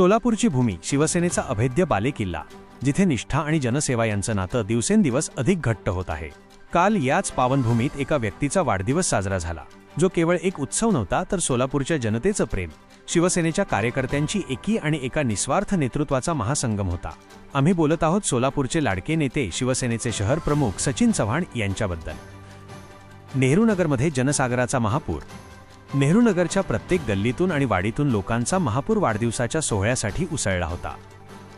सोलापूरची भूमी शिवसेनेचा अभेद्य बालेकिल्ला जिथे निष्ठा आणि जनसेवा यांचं नातं दिवसेंदिवस अधिक घट्ट होत आहे. काल याच पावनभूमीत एका व्यक्तीचा वाढदिवस साजरा झाला. जो केवळ एक उत्सव नव्हता तर सोलापूरच्या जनतेचं प्रेम शिवसेनेच्या कार्यकर्त्यांची एकी आणि एका निस्वार्थ नेतृत्वाचा महासंगम होता. आम्ही बोलत आहोत सोलापूरचे लाडके नेते शिवसेनेचे शहर प्रमुख सचिन चव्हाण यांच्याबद्दल. नेहरूनगरमध्ये जनसागराचा महापूर नेहरूनगरच्या प्रत्येक गल्लीतून आणि वाडीतून लोकांचा महापूर वाढदिवसाच्या सोहळ्यासाठी उसळला होता.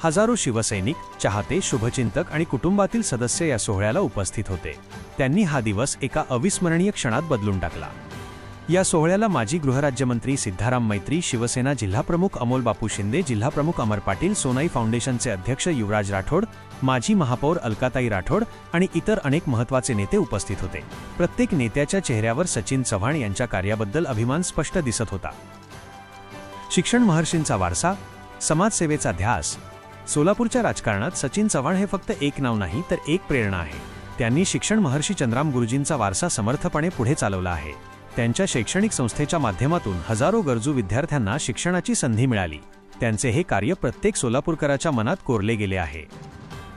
हजारो शिवसैनिक चाहते शुभचिंतक आणि कुटुंबातील सदस्य या सोहळ्याला उपस्थित होते. त्यांनी हा दिवस एका अविस्मरणीय क्षणात बदलून टाकला. या सोहळ्याला माजी गृहराज्यमंत्री सिद्धाराम मैत्री शिवसेना जिल्हाप्रमुख अमोल बापू शिंदे जिल्हाप्रमुख अमर पाटील सोनाई फाउंडेशनचे अध्यक्ष युवराज राठोड माजी महापौर अलकाताई राठोड आणि इतर अनेक महत्त्वाचे नेते उपस्थित होते. प्रत्येक नेत्याच्या चेहऱ्यावर सचिन चव्हाण यांच्या कार्याबद्दल अभिमान स्पष्ट दिसत होता. शिक्षण महर्षींचा वारसा समाजसेवेचा ध्यास सोलापूरच्या राजकारणात सचिन चव्हाण हे फक्त एक नाव नाही तर एक प्रेरणा आहे. त्यांनी शिक्षण महर्षी चंद्राम गुरुजींचा वारसा समर्थपणे पुढे चालवला आहे. त्यांच्या शैक्षणिक संस्थेच्या माध्यमातून हजारो गरजू विद्यार्थ्यांना शिक्षणाची संधी मिळाली. त्यांचे हे कार्य प्रत्येक सोलापूरकराच्या मनात कोरले गेले आहे.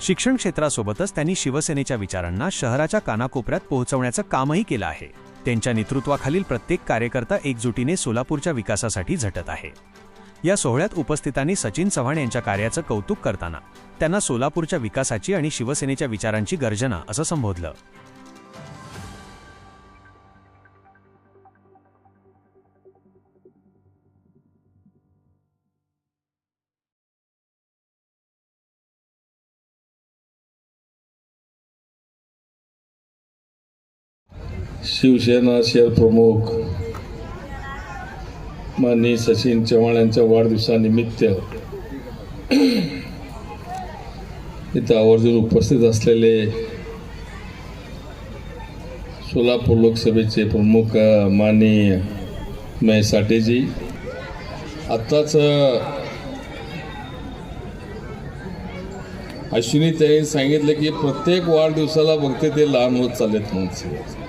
शिक्षण क्षेत्रासोबतच त्यांनी शिवसेनेच्या विचारांना शहराच्या कानाकोपऱ्यात पोहोचवण्याचं कामही केलं आहे. त्यांच्या नेतृत्वाखालील प्रत्येक कार्यकर्ता एकजुटीने सोलापूरच्या विकासासाठी झटत आहे. या सोहळ्यात उपस्थितांनी सचिन चव्हाण यांच्या कार्याचं कौतुक करताना त्यांना सोलापूरच्या विकासाची आणि शिवसेनेच्या विचारांची गर्जना असं संबोधलं. शिवसेना शहर प्रमुख माननीय सचिन चव्हाण यांच्या वाढदिवसानिमित्त इथं आवर्जून उपस्थित असलेले सोलापूर लोकसभेचे प्रमुख माननीय महेश साठेजी. आत्ताच अश्विनी त्याने सांगितलं की प्रत्येक वाढदिवसाला बघते ते लहान होत चाललेत म्हणून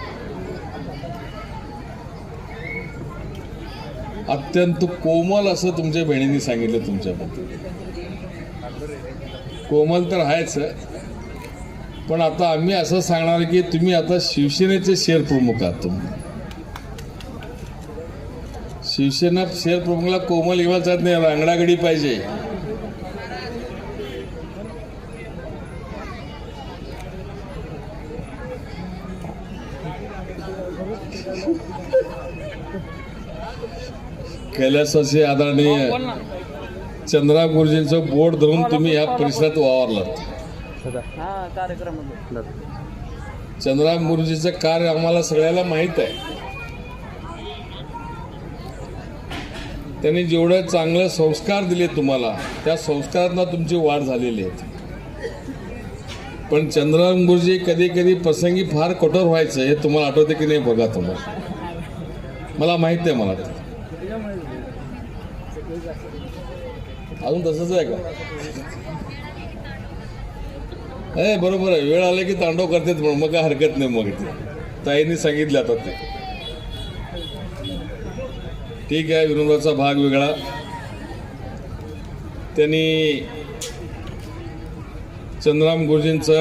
अत्यंत कोमल असं तुमच्या बहिणींनी सांगितलं तुमच्याबद्दल. कोमल तर आहेच पण आता आम्ही असं सांगणार की तुम्ही आता शिवसेनेचे शेअर प्रमुख आहात तुम्ही. शिवसेना शेअर प्रमुखला कोमल येवाच नाही रांगडागडी पाहिजे. कैलासाचे आदरणीय चंद्रा गुरुजींचं बोर्ड धरून तुम्ही या परिसरात वावरलात. हा गुरुजीचं कार्य आम्हाला सगळ्याला माहीत आहे. त्यांनी जेवढे चांगले संस्कार दिले तुम्हाला त्या संस्कारातनं तुमची वाढ झालेली आहे. पण चंद्राम गुरुजी कधी कधी प्रसंगी फार कठोर व्हायचं हे तुम्हाला आठवते की नाही बघा तुम्हाला मला माहीत आहे मला अजून तसंच आहे का? ए बरोबर आहे. वेळ आले की तांडव करतात म्हणून. मग काय हरकत नाही मग ते ताईंनी सांगितलं आता ते. ठीक आहे विनोदाचा भाग वेगळा. त्यांनी चंद्राम गुरुजींचा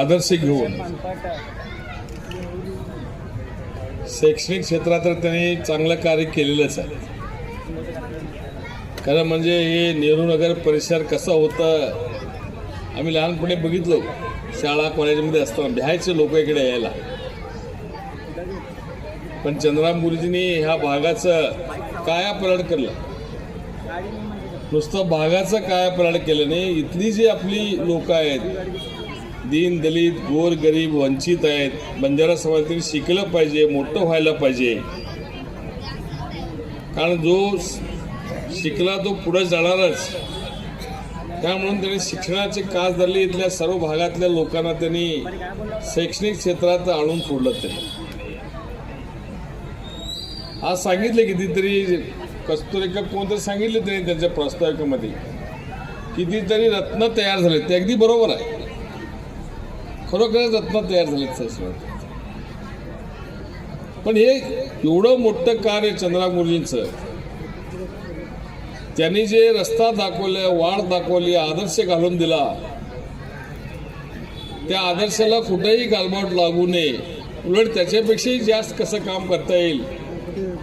आदर्श घेऊन शैक्षणिक क्षेत्रात तर त्यांनी चांगलं कार्य केलेलंच आहे. खरं म्हणजे हे नेहरू नगर परिसर कसा होतं आम्ही लहानपणी बघितलो. शाळा कॉलेजमध्ये असताना भ्यायचे लोक इकडे यायला. पण चंद्राम गुरुजींनी ह्या भागाचं काया केलं. नुसतं भागाचं काया केलं नाही इथली जी आपली लोक आहेत दीन दलित गोर गरीब वंचित आहेत. बंजारा समाजातील शिकलं पाहिजे मोठं व्हायला पाहिजे. कारण जो शिकला तो पुढे जाणारच. त्यामुळे त्यांनी शिक्षणाची कास झाले इथल्या सर्व भागातल्या लोकांना त्यांनी शैक्षणिक क्षेत्रात आणून सोडलं ते आज सांगितले कितीतरी कस्तुरिका कोणतरी सांगितले त्यांनी त्यांच्या प्रास्ताविकामध्ये. कितीतरी रत्न तयार झाले ते अगदी बरोबर आहे. खरोखरच रत्न तयार झाले पण हे एवढं मोठं कार्य चंद्रा गुरुजींचं त्यांनी जे रस्ता दाखवले वाढ दाखवली आदर्श घालून दिला त्या आदर्शाला कुठेही गालबोट लागू नये. उलट त्याच्यापेक्षाही जास्त कसं काम करता येईल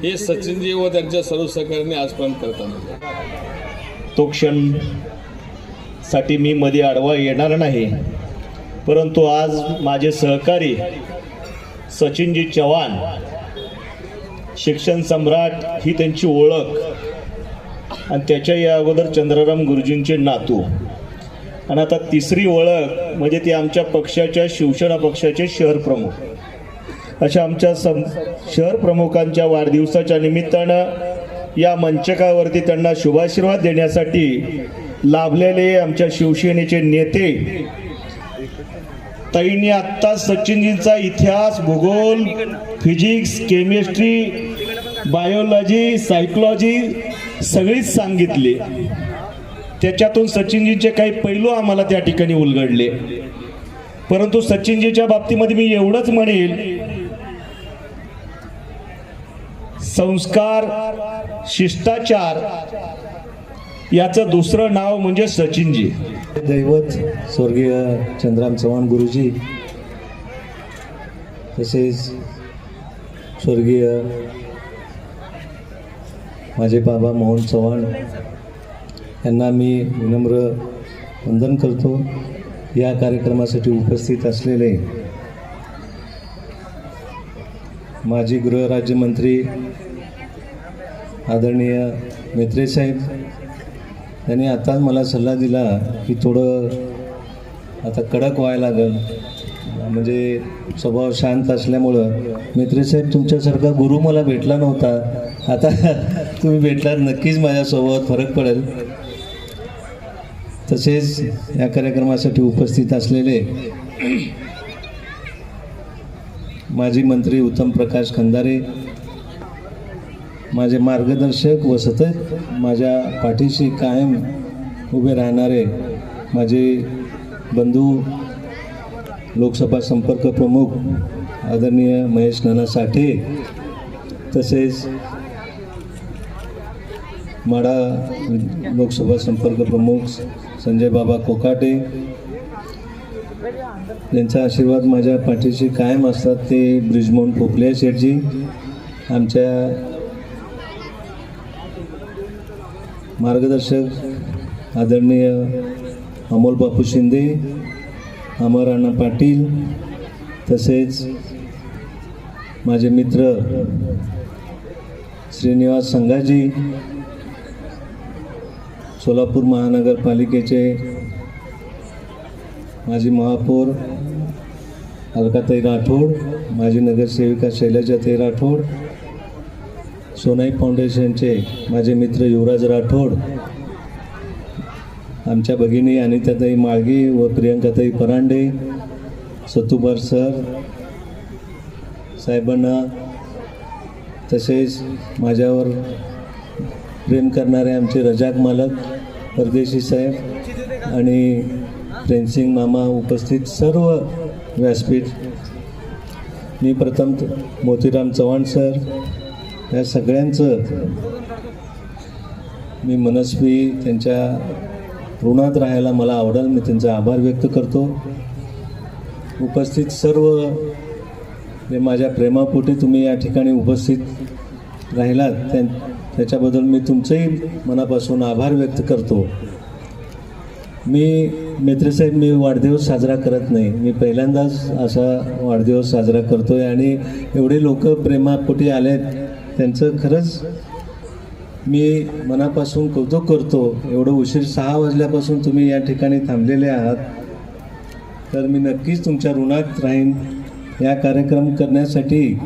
हे सचिनजी व त्यांच्या सर्व सहकार्याने आजपर्यंत करतात तो क्षणसाठी मी मध्ये आडवा येणार नाही. परंतु आज माझे सहकारी सचिनजी चव्हाण शिक्षण सम्राट ही त्यांची ओळख आणि त्याच्या या अगोदर चंद्रराम गुरुजींचे नातू. आणि आता तिसरी ओळख म्हणजे ती आमच्या पक्षाच्या शिवसेना पक्षाचे शहर प्रमुख. अशा आमच्या सम शहर प्रमुखांच्या वाढदिवसाच्या निमित्तानं या मंचकावरती त्यांना शुभाशीर्वाद देण्यासाठी लाभलेले आमच्या शिवसेनेचे नेते ताईंनी आत्ता सचिनजींचा इतिहास भूगोल फिजिक्स केमिस्ट्री बायोलॉजी सायकोलॉजी सगळीच सांगितली. त्याच्यातून सचिनजींचे काही पैलू आम्हाला त्या ठिकाणी उलगडले. परंतु सचिनजीच्या बाबतीमध्ये मी एवढंच म्हणेल संस्कार शिष्टाचार याचं दुसरं नाव म्हणजे सचिनजी. दैवत स्वर्गीय चंद्राम चव्हाण गुरुजी तसेच स्वर्गीय माझे बाबा मोहन चव्हाण यांना मी विनम्र वंदन करतो. या कार्यक्रमासाठी उपस्थित असलेले माजी गृहराज्यमंत्री आदरणीय मेत्रे साहेब त्याने आताच मला सल्ला दिला की थोडं आता कडक व्हायला लागेल. म्हणजे स्वभाव शांत असल्यामुळं. मित्रेसाहेब तुमच्यासारखा गुरु मला भेटला नव्हता. आता तुम्ही भेटलात नक्कीच माझ्यासोबत फरक पडेल. तसेच या कार्यक्रमासाठी उपस्थित असलेले माजी मंत्री उत्तम प्रकाश खंदारे माझे मार्गदर्शक व सतत माझ्या पाठीशी कायम उभे राहणारे माझे बंधू लोकसभा संपर्क प्रमुख आदरणीय महेश नाना साठे तसेच माडा लोकसभा संपर्क प्रमुख संजय बाबा कोकाटे यांचा आशीर्वाद माझ्या पाठीशी कायम असतात. ते ब्रिजमोहन पोपले शेठजी आमच्या मार्गदर्शक आदरणीय अमोल बापू शिंदे अमर अण्णा पाटील तसेच माझे मित्र श्रीनिवास संघाजी सोलापूर महानगरपालिकेचे माजी महापौर अलकाताई राठोड माजी नगरसेविका शैलजाताई राठोड सोनाई फाउंडेशनचे माझे मित्र युवराज राठोड आमच्या भगिनी अनिताताई माळगी व प्रियंकाताई परांडे सतुबार सर साहेबांना तसेच माझ्यावर प्रेम करणारे आमचे रजाक मालक परदेशी साहेब आणि प्रेमसिंग मामा उपस्थित सर्व व्यासपीठ. मी प्रथम मोतीराम चव्हाण सर या सगळ्यांचं मी मनस्वी त्यांच्या ऋणात राहायला मला आवडेल. मी त्यांचा आभार व्यक्त करतो. उपस्थित सर्व जे माझ्या प्रेमापोटी तुम्ही या ठिकाणी उपस्थित राहिलात त्या त्याच्याबद्दल मी तुमचंही मनापासून आभार व्यक्त करतो. मी मित्रसाहेब मी वाढदिवस साजरा करत नाही. मी पहिल्यांदाच असा वाढदिवस साजरा करतो आहे आणि एवढे लोक प्रेमापोटी आलेत त्यांचं खरंच मी मनापासून कौतुक करतो. एवढं उशीर सहा वाजल्यापासून तुम्ही या ठिकाणी थांबलेले आहात. तर मी नक्कीच तुमच्या ऋणात राहीन. या कार्यक्रम करण्यासाठी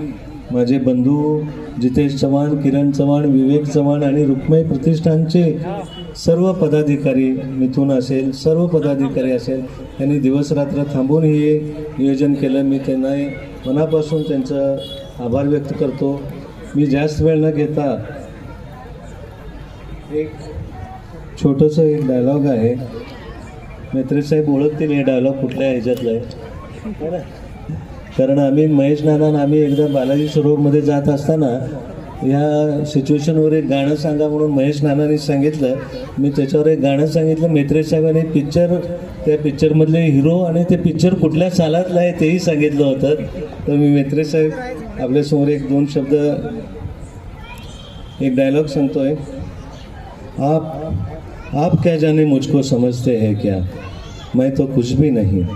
माझे बंधू जितेश चव्हाण किरण चव्हाण विवेक चव्हाण आणि रुक्मय प्रतिष्ठानचे सर्व पदाधिकारी मिथून असेल सर्व पदाधिकारी असेल त्यांनी दिवसरात्र थांबून हे नियोजन केलं. मी त्यांना मनापासून त्यांचं आभार व्यक्त करतो. मी जास्त वेळ न घेता एक छोटंसं एक डायलॉग आहे. मेत्रे साहेब ओळखतील हे डायलॉग कुठल्या ह्याच्यातलं आहे. कारण आम्ही महेश नाना आम्ही एकदा बालाजी सरोवरमध्ये जात असताना ह्या सिच्युएशनवर एक गाणं सांगा म्हणून महेश नानाने सांगितलं. मी त्याच्यावर एक गाणं सांगितलं. मेत्रे साहेबांनी पिक्चर त्या पिक्चरमधले हिरो आणि ते पिक्चर कुठल्या सालातलं आहे तेही सांगितलं होतं. तर मी मेत्रे साहेब आपल्यासमोर एक दोन शब्द, एक डायलॉग सांगतोय. आप आप क्या जाने मुझको समझते हैं क्या? मैं तो कुछ भी नहीं।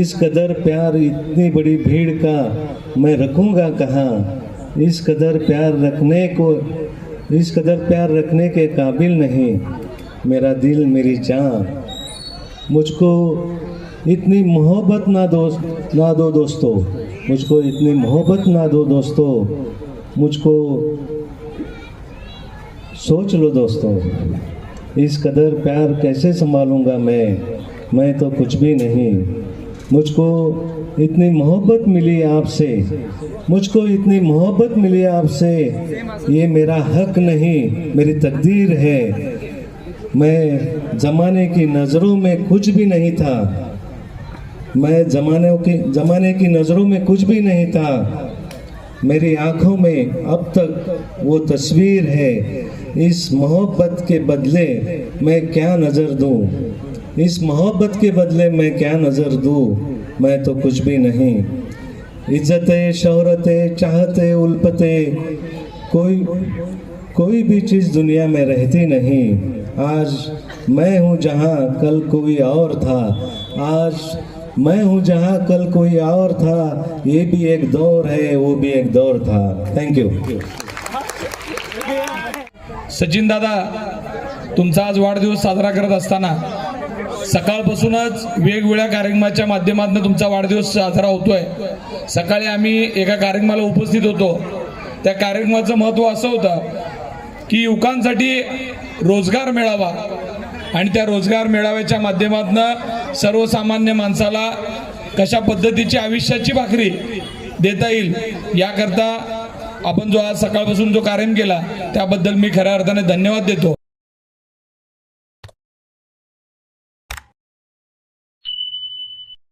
इस कदर प्यार इतनी बड़ी भीड़ का मैं रखूँगा कहाँ? इस कदर प्यार रखने को, इस कदर प्यार रखने के काबिल नहीं। मेरा दिल मेरी जान। मुझको इतनी मोहब्बत ना दो ना दो दोस्तों। मुझको इतनी मोहब्बत ना दो दोस्तों। मुझको सोच लो दोस्तों। इस कदर प्यार कैसे संभालूँगा मैं? मैं तो कुछ भी नहीं। मुझको इतनी मोहब्बत मिली आपसे। मुझको इतनी मोहब्बत मिली आपसे। ये मेरा हक नहीं, मेरी तकदीर है। मैं ज़माने की नज़रों में कुछ भी नहीं था। मैं ज़माने की ज़माने की नज़रों में कुछ भी नहीं था। मेरी आँखों में अब तक वो तस्वीर है। इस मोहब्बत के बदले मैं क्या नज़र दूँ? इस मोहब्बत के बदले मैं क्या नज़र दूँ? मैं तो कुछ भी नहीं। इज्जतें, शोहरतें, चाहते उल्पते कोई कोई भी चीज़ दुनिया में रहती नहीं। आज मैं हूँ जहाँ कल कोई और था। आज मैं हूँ जहाँ कल कोई और था ये भी एक दौर है वो भी एक दौर था। थैंक यू सचिन दादा तुमचा आज वाढदिवस साजरा करत असताना सकाळपासूनच वेगवेगळ्या कार्यक्रमाच्या माध्यमातून तुमचा वाढदिवस साजरा होतोय. सकाळी आम्ही एका कार्यक्रमाला उपस्थित होतो. त्या कार्यक्रमाचं महत्त्व असं होतं की युवकांसाठी रोजगार मिळावा आणि त्या रोजगार मेळाव्याच्या माध्यमातून सर्वसामान्य माणसाला कशा पद्धतीची आयुष्याची भाकरी देता येईल याकरता आपण जो आज सकाळपासून जो कार्यक्रम केला त्याबद्दल मी खऱ्या अर्थाने धन्यवाद देतो.